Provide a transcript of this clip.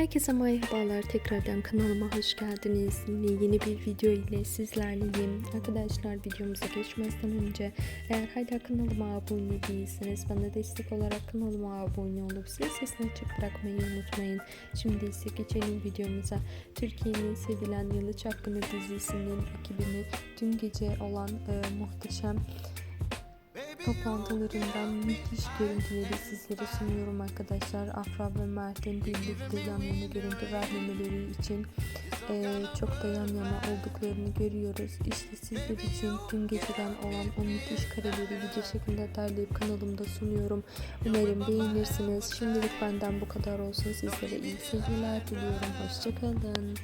Herkese merhabalar. Tekrardan kanalıma hoş geldiniz. Yine yeni bir video ile sizlerleyim. Arkadaşlar videomuza geçmezden önce eğer hala kanalıma abone değilseniz bana destek olarak kanalıma abone olup zil sesini açık bırakmayı unutmayın. Şimdi ise geçelim videomuza. Türkiye'nin sevilen Yalı Çapkını dizisinin ekibini dün gece olan e, muhteşem toplantılarından müthiş görüntüleri sizlere sunuyorum arkadaşlar. Afra ve Mert'in birlikte yan yana görüntü vermemeleri için eee, çok da yan yana olduklarını görüyoruz. İşte sizler için dün geceden olan o müthiş kareleri video şeklinde derleyip kanalımda sunuyorum. Umarım beğenirsiniz. Şimdilik benden bu kadar olsun. Sizlere iyi seyirler diliyorum. Hoşçakalın.